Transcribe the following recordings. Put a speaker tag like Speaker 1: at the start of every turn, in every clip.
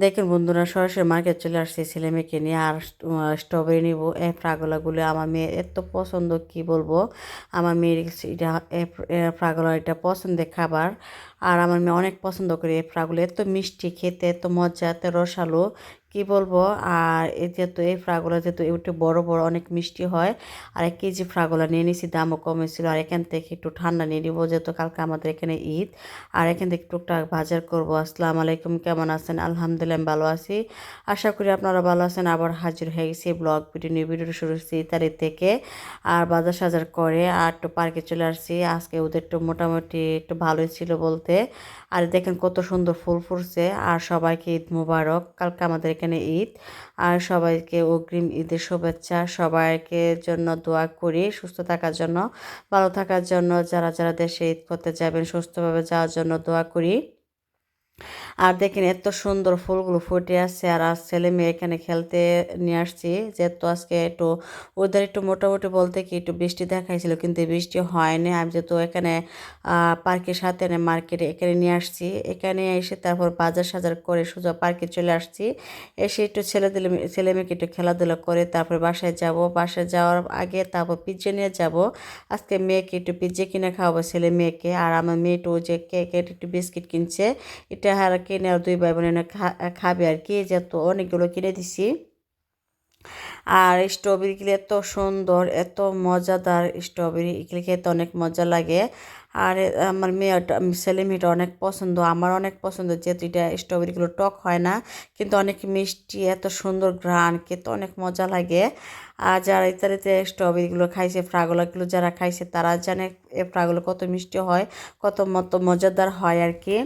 Speaker 1: দেখুন বন্ধুরা, সরাসরি মার্কেট চলে আসছে ছেলে মেয়েকে নিয়ে আর স্ট্রবেরি নিব, এই ফ্রাগোলাগুলো আমার মেয়ের এত পছন্দ, কি বলব? আমার মেয়ের এটা ফ্রাগোলা এটা পছন্দের খাবার। আর আমার মেয়ে অনেক পছন্দ করে এই ফ্রাগুলো এত মিষ্টি, খেতে এত মজা, এত রসালো। কি বলব? আর এই যেহেতু এই ফ্রাগুলো যেহেতু একটু বড় বড় অনেক মিষ্টি হয়। আর এক কেজি ফ্রাগুলো নিয়ে নিয়েছি দামও কমেছিল। আর এখান থেকে একটু ঠান্ডা নিয়ে নিবো, যেহেতু কালকে আমাদের এখানে ঈদ। আর এখান থেকে টুকটাক বাজার করব। আসসালামু আলাইকুম, কেমন আছেন? আলহামদুলিল্লাহ ভালো আছি। আশা করি আপনারা ভালো আছেন। আবার হাজির হয়ে গেছি ব্লগ ভিডিও নিয়ে। ভিডিওটা শুরু হচ্ছে তারিখ থেকে। আর বাজার সাজার করে আর একটু পার্কে চলে আসছি। আজকে ওদের একটু মোটামুটি একটু ভালোই ছিল বলতে। আর দেখেন কত সুন্দর ফুল ফুটছে। আর সবাইকে ঈদ মুবারক। কালকে আমাদের এখানে ঈদ। আর সবাইকে অগ্রিম ঈদের শুভেচ্ছা। সবাইকে জন্য দোয়া করি সুস্থ থাকার জন্য, ভালো থাকার জন্য, যারা যারা দেশে ঈদ করতে যাবেন সুস্থভাবে যাওয়ার জন্য দোয়া করি। আর দেখেন এত সুন্দর ফুলগুলো ফুটে আসছে আর আজ ছেলে মেয়ে এখানে খেলতে নিয়ে আসছি। যেহেতু আজকে একটু ওদের একটু মোটামুটি বলতে কি একটু বৃষ্টি দেখাইছিল, কিন্তু বৃষ্টি হয়নি। আমি যেহেতু এখানে পার্কের সাথে মার্কেটে এখানে নিয়ে আসছি। এখানে এসে তারপর বাজার সাজার করে সোজা পার্কে চলে আসছি। এসে একটু ছেলেদের ছেলে মেয়েকে একটু খেলাধুলা করে তারপর বাসায় যাব। বাসায় যাওয়ার আগে তারপর পিজ্জা নিয়ে যাব। আজকে মেয়েকে একটু পিজ্জা কিনে খাওয়াবো ছেলে মেয়েকে। আর আমার মেয়েটু যে কেকের একটু বিস্কিট কিনছে এটা আর কিনে দুই ভাই বোনের খাবে আর কি, যে তো অনেকগুলো কিনে দিছি। আর স্ট্রবেরি স্ট্রবেরিগুলো এত সুন্দর, এত মজাদার স্ট্রবেরি এগুলো খেতে অনেক মজা লাগে। আর আমার মেয়েটা ছেলে মেয়েটা অনেক পছন্দ, আমার অনেক পছন্দ, যেহেতু এটা স্ট্রবেরিগুলো টক হয় না, কিন্তু অনেক মিষ্টি, এত সুন্দর ঘ্রাণ, খেতে অনেক মজা লাগে। আর যারা ইত্যাদিতে স্ট্রবেরিগুলো খাইছে ফ্রাগুলোগুলো যারা খাইছে, তারা জানে এ ফ্রাগুলো কত মিষ্টি হয়, কত মতো মজাদার হয় আর কি।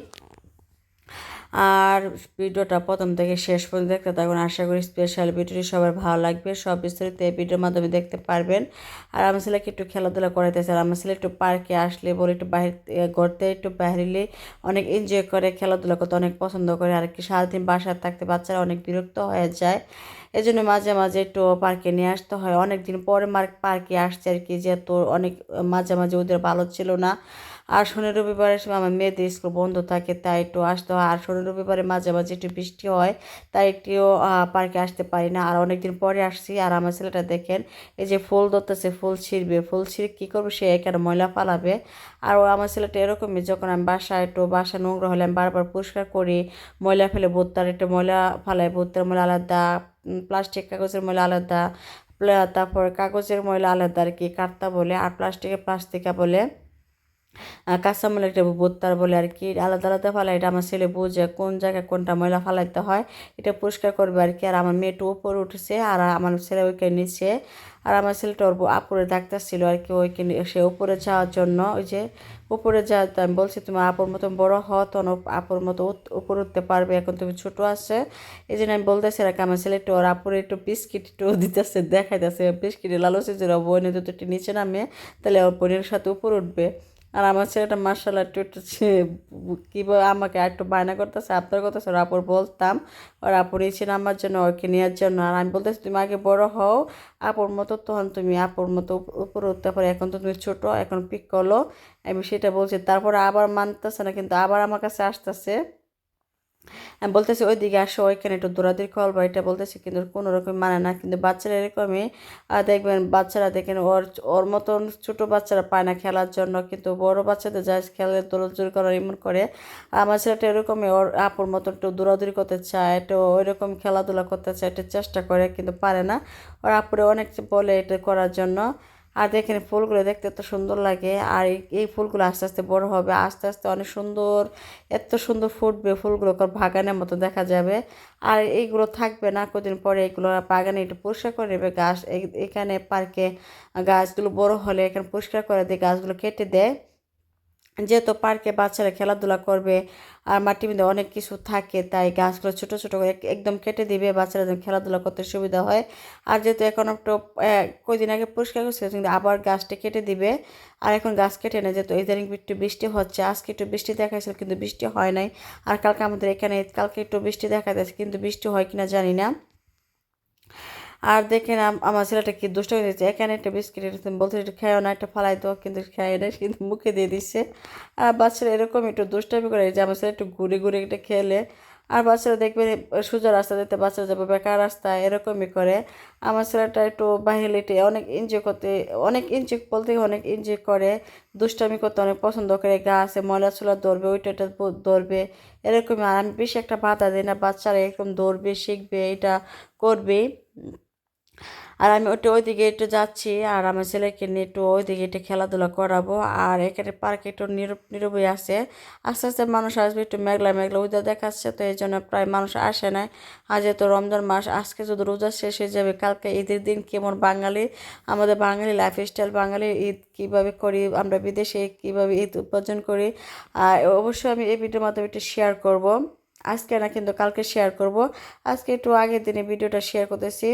Speaker 1: আর ভিডিওটা প্রথম থেকে শেষ পর্যন্ত দেখতে থাকুন। আশা করি স্পেশাল ভিডিওটি সবার ভালো লাগবে। সব বিস্তারিত এই ভিডিওর মাধ্যমে দেখতে পারবেন। আর আমার ছেলেকে একটু খেলাধুলা করাইতেছে আর আমার ছেলে একটু পার্কে আসলে বলে একটু বাহির ঘরতে, একটু বাহিরে অনেক এনজয় করে, খেলাধুলা করতে অনেক পছন্দ করে। আর কি সারাদিন বাসায় থাকতে বাচ্চারা অনেক বিরক্ত হয়ে যায়। এই জন্য মাঝে মাঝে একটু পার্কে নিয়ে আসতে হয়। অনেক দিন পরে মার্ক পার্কে আসছে আর কি, যেহেতু অনেক, মাঝে মাঝে ওদের ভালো ছিল না। আর শনি রবিবারের সময় আমার মেয়েদের স্কুল বন্ধ থাকে, তাই একটু আসতে হয়। আর শনি রবিবারে মাঝে মাঝে একটু বৃষ্টি হয়, তাই একটিও পার্কে আসতে পারি না। আর অনেকদিন পরে আসছি, আর আমার ছেলেটা দেখেন, এই যে ফুল ধরতেছে, ফুল ছিঁড়বে। ফুল ছিঁড়ে কী করবে? সে এখানে ময়লা ফালাবে। আর আমার ছেলেটা এরকমই, যখন আমি বাসায় একটু বাসা নোংরা হলে আমি বারবার পরিষ্কার করি, ময়লা ফেলে ভর্তার একটু ময়লা ফালাই ভর্তার ময়লা আলাদা প্লাস্টিক কাগজের ময়লা আলাদা তারপর কাগজের ময়লা আলাদা আর কি, কাটতা বলে। আর প্লাস্টিকের প্লাস্টিকা বলে। কাঁচামাল একটা বোত্তার বলে আর কি আলাদা আলাদা ফালা, এটা আমার ছেলে বুঝে কোন জায়গায় কোনটা ময়লা ফালাইতে হয়, এটা পরিষ্কার করবে আর কি আর আমার মেয়েটা উপরে উঠেছে, আর আমার ছেলে ওইকে নিচে, আর আমার ছেলেটা ওর আপুরে ডাক্তার ছিল আর কি ওইখানে সে উপরে যাওয়ার জন্য। ওই যে উপরে যা আমি বলছি তুমি আপুর মতন বড় হও, তখন আপুর মতো উপরে উঠতে পারবে, এখন তুমি ছোটো আছে। এই জন্য আমি বলতেছি আর আমার ছেলেটা ওর আপুরে একটু বিস্কিট একটু দিতেছে, দেখাইতেছে বিস্কিটে লালসে যে বোনের দুটো নিচে নামে, তাহলে ওর বোনের সাথে উপরে উঠবে। আর আমার ছেলেটা মার্শাল একটু একটু কী আমাকে একটু বায়না করতেছে, আপনার কথা স্যার আপুর বলতাম ওর আপুর ছিল আমার জন্য ওকে নেওয়ার জন্য। আর আমি বলতেছি, তুমি আগে বড় হও, আপুর মতো তখন তুমি আপুর মতো উপরে উঠতে পারো, এখন তো তুমি ছোটো, এখন পিক করল। আমি সেটা বলছি, তারপরে আবার মানতেছে না, কিন্তু আবার আমার কাছে আসতেছে। বলতেছি ওই দিকে আসো, ওইখানে একটু দৌড়াদৌড়ি করব এটা বলতেছি কিন্তু কোনো রকম মানে না। কিন্তু বাচ্চারা এরকমই দেখবেন বাচ্চারা দেখেন ওর ওর মতন ছোটো বাচ্চারা পায় না খেলার জন্য। কিন্তু বড় বাচ্চাদের যা খেলে দৌড়াদৌড়ি করার এমন করে, আমার ছেলেটা এরকমই, ওর আপুর মতন একটু দৌড়াদৌড়ি করতে চায়, একটু ওই রকম খেলাধুলা করতে চায়, একটু চেষ্টা করে কিন্তু পারে না। ওর আপুরে অনেক বলে এটা করার জন্য। আর দেখেন ফুলগুলো দেখতে এত সুন্দর লাগে। আর এই ফুলগুলো আস্তে আস্তে বড় হবে, আস্তে আস্তে অনেক সুন্দর, এত সুন্দর ফুটবে ফুলগুলো বাগানের মতো দেখা যাবে। আর এইগুলো থাকবে না, কদিন পরে এগুলো বাগানে একটু পরিষ্কার করে নেবে গাছ। এখানে পার্কে গাছগুলো বড় হলে এখানে পরিষ্কার করে দিয়ে গাছগুলো কেটে দেয়। যেহেতু পার্কে বাচ্চারা খেলাধুলা করবে আর মাটির মধ্যে অনেক কিছু থাকে, তাই গাছগুলো ছোটো ছোটো করে একদম কেটে দিবে, বাচ্চারা যেন খেলাধুলা করতে সুবিধা হয়। আর যেহেতু এখন একটু কদিন আগে পরিষ্কার করছে কিন্তু আবার গাছটা কেটে দিবে। আর এখন গাছ কেটে নেয়, যেহেতু ইদানিং একটু বৃষ্টি হচ্ছে, আজকে একটু বৃষ্টি দেখাইছিল, কিন্তু বৃষ্টি হয় নাই। আর কালকে আমাদের এখানে, কালকে একটু বৃষ্টি দেখা যাচ্ছে, কিন্তু বৃষ্টি হয় কিনা জানি না। আর দেখেন আমার ছেলেটা কি দুষ্ট হয়ে দিচ্ছে এখানে একটা বিস্কিট বলতে একটু খেয়েও না, একটা ফালাই তো কিন্তু খেয়ে না কিন্তু মুখে দিয়ে দিচ্ছে। আর বাচ্চারা এরকম একটু দুষ্টামি করে যে আমার ছেলে একটু ঘুরে ঘুরে একটা খেলে। আর বাচ্চারা দেখবে সোজা রাস্তা দিতে বাচ্চারা যাবে বেকার রাস্তা, এরকমই করে। আমার ছেলেটা একটু বাহিলিটে অনেক এনজয় করতে, অনেক এনজয় বলতে অনেক এনজয় করে। দুষ্টামি করতে অনেক পছন্দ করে গাছে ময়লা ছোলা ধরবে, ওইটা এটা ধরবে, এরকমই। আর আমি বেশি একটা বাধা দিই না, বাচ্চারা এরকম ধরবে, শিখবে, এটা করবে। আর আমি ওটা ওইদিকে একটু যাচ্ছি, আর আমার ছেলেকে নিয়ে একটু ওইদিকে একটু খেলাধুলা করাবো। আর এখানে পার্কে একটু নীরব নীরবই আছে। আস্তে আস্তে মানুষ আসবে, একটু মেঘলা মেঘলা ওইটা দেখাচ্ছে, তো এই জন্য প্রায় মানুষ আসে না আর যেহেতু রমজান মাস, আজকে যদি রোজা শেষ হয়ে যাবে, কালকে ঈদের দিন কেমন বাঙালি? আমাদের বাঙালি লাইফ স্টাইল বাঙালি, ঈদ কীভাবে করি, আমরা বিদেশে কীভাবে ঈদ উপার্জন করি? আর অবশ্যই আমি এই ভিডিওর মাধ্যমে একটু শেয়ার করব। আজকে না কিন্তু কালকে শেয়ার করব। আজকে একটু আগের দিনে ভিডিওটা শেয়ার করতেছি।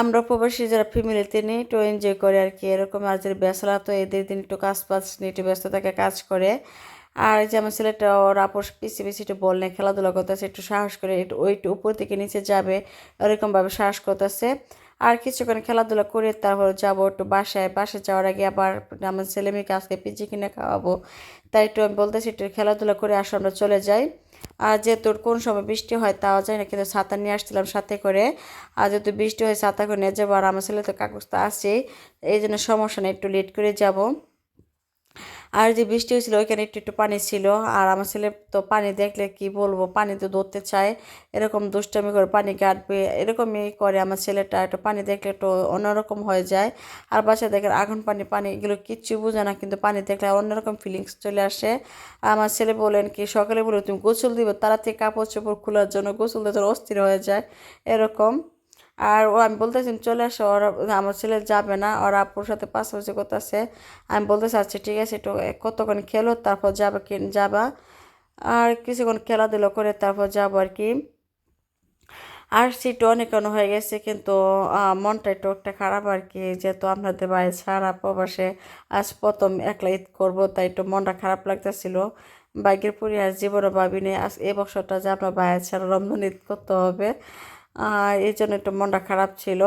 Speaker 1: আমরা প্রবাসী যারা ফ্যামিলিতে নিয়ে একটু এনজয় করে আর কি। এরকম আর যে বেসলা তো এদের দিন একটু কাজ পাজ নিয়ে একটু ব্যস্ত থাকে, কাজ করে। আর যে আমার ছেলেটা, ওর আপোষ পিছিয়ে পিছিয়ে একটু বললে খেলাধুলা করতেছে, একটু সাহস করে একটু ওই একটু উপর থেকে নিচে যাবে, ওরকমভাবে সাহস করতেছে। আর কিছুক্ষণ খেলাধুলা করে তারপর যাব একটু বাসায়। বাসায় যাওয়ার আগে আবার আমার ছেলে মেয়েকে আজকে পিজি কিনে খাওয়াবো। তাই একটু আমি বলতেছি, একটু খেলাধুলা করে আসো, আমরা চলে যাই। আর যেহেতু কোন সময় বৃষ্টি হয় তাও যায় না, কিন্তু ছাতা নিয়ে আসছিলাম সাথে করে। আর যেহেতু বৃষ্টি হয় ছাতা করে নিয়ে যাব, আর আমার ছেলে তো কাগজ তো আসছেই এই জন্য সমস্যা নেই, একটু লেট করে যাব। আর যে বৃষ্টি হয়েছিল, ওইখানে একটু একটু পানি ছিল। আর আমার ছেলে তো পানি দেখলে কি বলব, পানি তো ধরতে চায়। এরকম দুষ্টামি করে পানি কাটবে, এরকমই করে আমার ছেলেটা। একটু পানি দেখলে একটু অন্যরকম হয়ে যায়। আর বাচ্চা দেখে আগুন, পানি পানি, এগুলো কিচ্ছু বোঝে না। কিন্তু পানি দেখলে অন্যরকম ফিলিংস চলে আসে। আমার ছেলে বলেন কি, সকালে বলে, তুমি গোসল দিবে? তাড়াতাড়ি কাপড় চোপড় খোলার জন্য গোসল দেওয়ার অস্থির হয়ে যায়। এরকম। আর ও, আমি বলতেছি, চলে আসো, ওরা, আমার ছেলে যাবে না, ওরা আপুর সাথে পাশাপাশি করতেছে। আমি বলতে চাচ্ছি ঠিক আছে, একটু কতক্ষণ খেলো, তারপর যাবে কি, যাবা। আর কিছুক্ষণ খেলাধুলো করে তারপর যাব আর কি। আর সিটও অনেকক্ষণ হয়ে গেছে, কিন্তু মনটা একটু একটা খারাপ আর কি, যেহেতু আপনাদের বাড়ি ছাড়া প্রবাসে আজ প্রথম একলা ঈদ করব, তাই একটু মনটা খারাপ লাগতেছিল। বাইকের পরিহার আর জীবনে ভাবিনি, আজ এ বছরটা যে আপনার বাইরে ছাড়া রমজান ঈদ করতে হবে। এই জন্য একটু মনটা খারাপ ছিল।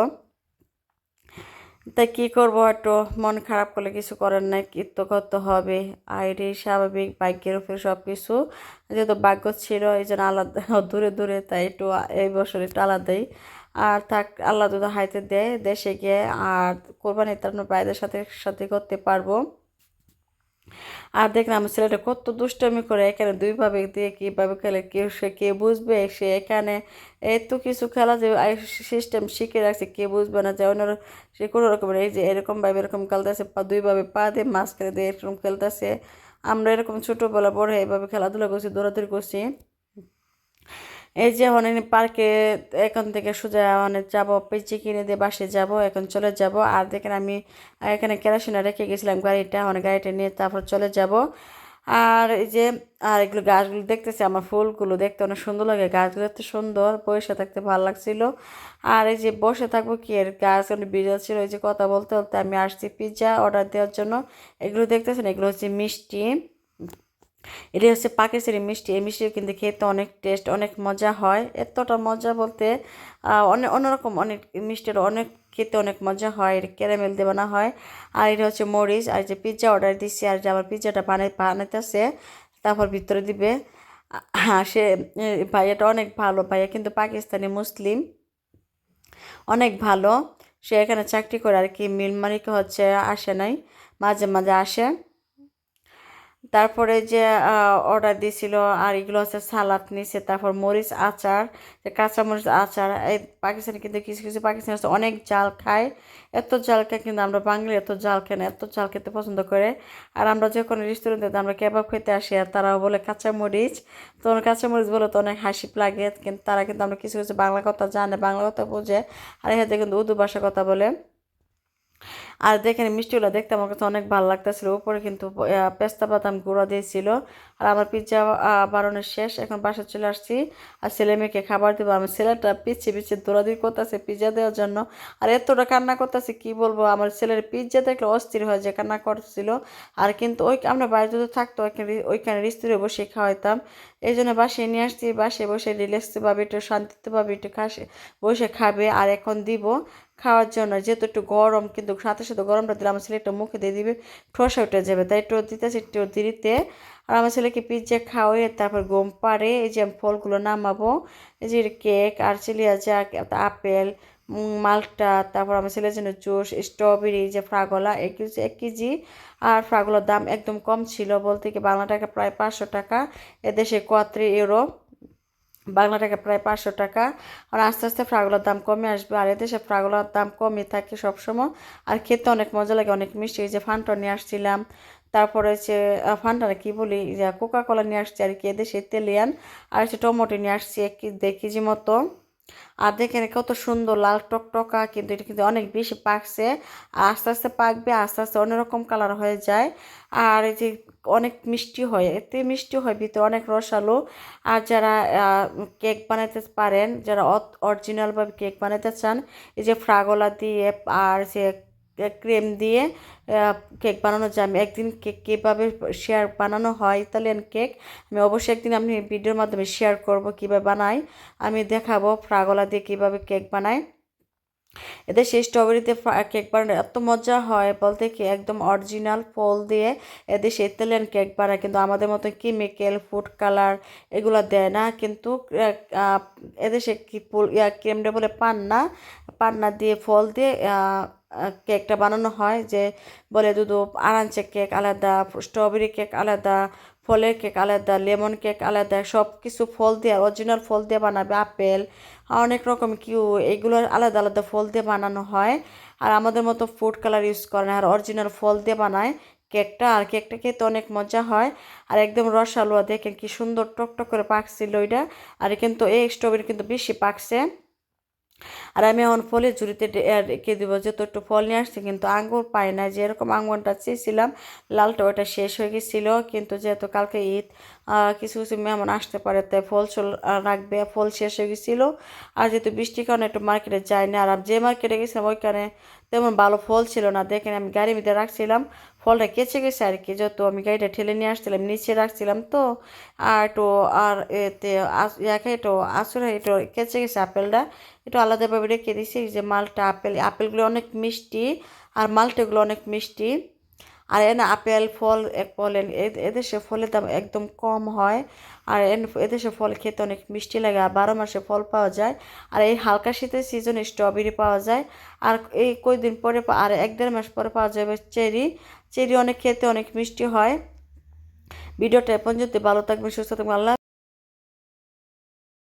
Speaker 1: তাই কী করব? একটু মন খারাপ করলে কিছু করার নাই কি তো করতে হবে। আর এটাই স্বাভাবিক বাইকের উপরে সব কিছু যেহেতু ভাগ্য ছিল, এই জন্য আলাদা, দূরে দূরে, তাই একটু এই বছর একটু আলাদাই। আর থাক, আল্লাহ দুধ হাইতে দেয়, দেশে গিয়ে আর কোরবানি তার বাইরের সাথে সাথে করতে পারব। আর দেখলাম আমার ছেলেটা কত দুষ্টমি করে এখানে দুইভাবে দিয়ে কীভাবে খেলে, কেউ সে কে বুঝবে, সে এখানে এত কিছু খেলা যে সিস্টেম শিখে রাখছে, কে বুঝবে না? যে অন্য সে কোনো রকমের এই যে এরকমভাবে এরকম খেলতেছে, পা দুইভাবে পা দিয়ে মাঝখানে দিয়ে এরকম খেলতেছে। আমরা এরকম ছোটোবেলা বড় এইভাবে খেলাধুলা করছি, দৌড়াদৌড়ি করছি। এই যে অনেক পার্কে এখন থেকে সোজা অনেক যাব, পেঁচি কিনে দিয়ে বাসে যাব, এখন চলে যাব। আর দেখেন আমি এখানে কেরাসিনা রেখে গেছিলাম গাড়িটা অনেক গাড়িটা নিয়ে তারপর চলে যাব। আর এই যে, আর এগুলো গাছগুলো দেখতেছি, আমার ফুলগুলো দেখতে অনেক সুন্দর লাগে। গাছগুলো এত সুন্দর, বসে থাকতে ভালো লাগছিল। আর এই যে বসে থাকব কি, এর গাছ অনেক বিজা ছিল, এই যে কথা বলতে বলতে আমি আসছি পিৎজা অর্ডার দেওয়ার জন্য। এগুলো দেখতেছেন? এগুলো হচ্ছে মিষ্টি। এটি হচ্ছে পাকিস্তানি মিষ্টি। এই মিষ্টি কিন্তু খেতে অনেক টেস্ট অনেক মজা হয়। এতটা মজা বলতে অনেক অন্যরকম অনেক মিষ্টির অনেক খেতে অনেক মজা হয়। এটা ক্যারামেল দেবানো হয়। আর এটা হচ্ছে মরিচ। আর যে পিৎজা অর্ডার দিচ্ছি আর যে আমার পিৎজাটা বানাই, বানাইতেছে, তারপর ভিতরে দিবে। সে ভাইয়াটা অনেক ভালো ভাইয়া, কিন্তু পাকিস্তানি মুসলিম। অনেক ভালো। সে এখানে চাকরি করে আর কি মিল মালিক হচ্ছে, আসে নাই, মাঝে মাঝে আসে। তারপরে যে অর্ডার দিয়েছিল আর এগুলো হচ্ছে সালাদ নিছে, তারপর মরিচ আচার কাঁচা মরিচ আচার এই পাকিস্তানি কিন্তু কিছু কিছু পাকিস্তানি হচ্ছে অনেক জাল খায়। এত জাল খায় কিন্তু আমরা বাঙালি এত জাল খাই না, এত জাল খেতে পছন্দ করে। আর আমরা যখন রেস্টুরেন্টে আমরা কেবাব খেতে আসি আর তারাও বলে কাঁচা মরিচ, তো কাঁচা মরিচ বলে তো অনেক হাসি লাগে, কিন্তু তারা কিন্তু আমরা কিছু কিছু বাংলা কথা জানে, বাংলা কথা বোঝে, আর এখানে কিন্তু উর্দু ভাষা কথা বলে। আর দেখেন মিষ্টিগুলো দেখতে আমার কাছে অনেক ভালো লাগতেছিল। উপরে কিন্তু পেস্তা বাদাম গুঁড়ো দিয়েছিল। আর আমার পিৎজা বানানোর শেষ, এখন বাসা চলে আসছি। আর ছেলে মেয়েকে খাবার দেবো। আমার ছেলেটা পিছিয়ে পিছিয়ে দৌড়াদৌড়ি করতেছে পিৎজা দেওয়ার জন্য। আর এতটা কান্না করতেছে, কি বলব? আমার ছেলের পিৎজা দেখলে অস্থির হয়ে যে কান্না করছিল আর কিন্তু ওই, আমরা বাইরে যদি থাকতো, ওইখানে ওইখানে রিস্তুরে বসে খাওয়াইতাম। এই জন্য বাসে নিয়ে আসছি। বাসে বসে রিল্যাক্সে পাবে একটু শান্তিতে পাবে একটু খাসে, বসে খাবে। আর এখন দিব খাওয়ার জন্য। যেহেতু একটু গরম, কিন্তু সাথে সাথে গরমটা দিলে আমার ছেলে একটু মুখে দিয়ে দিবে, ঠোসা উঠে যাবে। তাই একটু দিতেছি একটু দিতে আর আমার ছেলেকে পিজ্জা খাওয়াই তারপর ঘুম পাড়ে, এই যে ফলগুলো নামাবো, এই যে কেক আর চিলিয়া যাক আপেল মালটা, তারপর আমার ছেলের জন্য জুস স্ট্রবেরি যে ফ্রাগলা, এক কেজি এক কেজি। আর ফ্রাগলার দাম একদম কম ছিল, বলতে কি বাংলা টাকা প্রায় পাঁচশো টাকা, এদেশে কোয়াত্রি ইউরো বাংলা টাকা প্রায় পাঁচশো টাকা। আর আস্তে আস্তে ফ্রাগুলার দাম কমে আসবে। আর এদেশে ফ্রাগুলার দাম কমই থাকে সবসময়। আর খেতে অনেক মজা লাগে, অনেক মিষ্টি। এই যে ফান্টা নিয়ে আসছিলাম। তারপরে হচ্ছে ফান্টা কি বলি? যে কোকা কোলা নিয়ে আসছি আর কি। এদেশে তেলিয়ান আর হচ্ছে টমেটো নিয়ে আসছি এক দেড় কেজি মতো। আর দেখেন কত সুন্দর লাল টকটকা। কিন্তু এটা কিন্তু অনেক বেশি পাকছে। আস্তে আস্তে পাকবে, আস্তে আস্তে অন্যরকম কালার হয়ে যায়। আর এই যে অনেক মিষ্টি হয়, এতে মিষ্টি হয়, ভিতরে অনেক রসালো। আর যারা কেক বানাতে পারেন, যারা অরিজিনালভাবে কেক বানাতে চান, এই যে ফ্রাগোলা দিয়ে আর যে ক্রেম দিয়ে কেক বানানো যায়। আমি একদিন কেক কীভাবে শেয়ার বানানো হয়, ইতালিয়ান কেক, আমি অবশ্যই একদিন আমি ভিডিওর মাধ্যমে শেয়ার করব কীভাবে বানাই আমি দেখাবো ফ্রাগোলা দিয়ে কীভাবে কেক বানাই এদের সেই স্ট্রবেরিতে কেক বানানো এত মজা হয় বলতে কি একদম অরিজিনাল ফল দিয়ে। এদের সেই ইতালিয়ান কেক বানায়, কিন্তু আমাদের মতো কেমিক্যাল ফুড কালার এগুলো দেয় না। কিন্তু এদেশে কি ফুল ক্রিমটা বলে পান্না পান্না দিয়ে ফল দিয়ে কেকটা বানানো হয় যে বলে দুধু আরাঞ্চে কেক আলাদা, স্ট্রবেরি কেক আলাদা, ফলের কেক আলাদা, লেমন কেক আলাদা সব কিছু ফল দিয়ে, অরিজিনাল ফল দিয়ে বানাবে, আপেল অনেক রকম কিউ এগুলো আলাদা আলাদা ফল দিয়ে বানানো হয়। আর আমাদের মতো ফুড কালার ইউজ করে না, আর অরিজিনাল ফল দিয়ে বানায় কেকটা আর কেকটা খেতে অনেক মজা হয়। আর একদম রসালোয়া দেখেন কি সুন্দর টকটক করে পাকছিল ওইটা। আর কিন্তু এই স্ট্রবেরি কিন্তু বেশি পাকছে। আর আমি এখন ফলের ঝুড়িতে রেখে দেবো। যেহেতু একটু ফল নিয়ে আসছি, কিন্তু আঙ্গুর পাই না। যেরকম আঙ্গুরটা চেয়েছিলাম, লালটা ওটা শেষ হয়ে গেছিল। কিন্তু যেহেতু কালকে ঈদ কিছু কিছু মেহমান আসতে পারে, তাই ফল চল রাখবে। ফল শেষ হয়ে গেছিল। আর যেহেতু বৃষ্টির কারণে একটু মার্কেটে যাই না, আর যে মার্কেটে গেছিলাম, ওইখানে তেমন ভালো ফল ছিল না। দেখেন আমি গাড়ির মধ্যে রাখছিলাম। ফলটা কেচে গেছে আর কি, যত আমি গাড়িটা ঠেলে নিয়ে আসছিলাম, নিচে রাখছিলাম তো, আর একটু আর এতে ইয়াকে একটু আসলে একটু কেচে গেছে আপেলটা একটু আলাদাভাবে রেখে দিয়েছি যে মালটা আপেল, আপেলগুলো অনেক মিষ্টি, আর মালটাগুলো অনেক মিষ্টি, আর এনে আপেল, ফল এক বলেন এদেশে ফলের দাম একদম কম হয়, আর এন, এদেশে ফল খেতে অনেক মিষ্টি লাগে, আর বারো মাসে ফল পাওয়া যায়, আর এই হালকা শীতের সিজনে স্ট্রবেরি পাওয়া যায়, আর এই কয়েকদিন পরে আর এক দেড় মাস পরে পাওয়া যাবে চেরি চেরি অনেক খেতে অনেক মিষ্টি হয়। ভিডিওটা পর্যন্ত ভালো থাকবে সুস্থ থাকবে আল্লাহ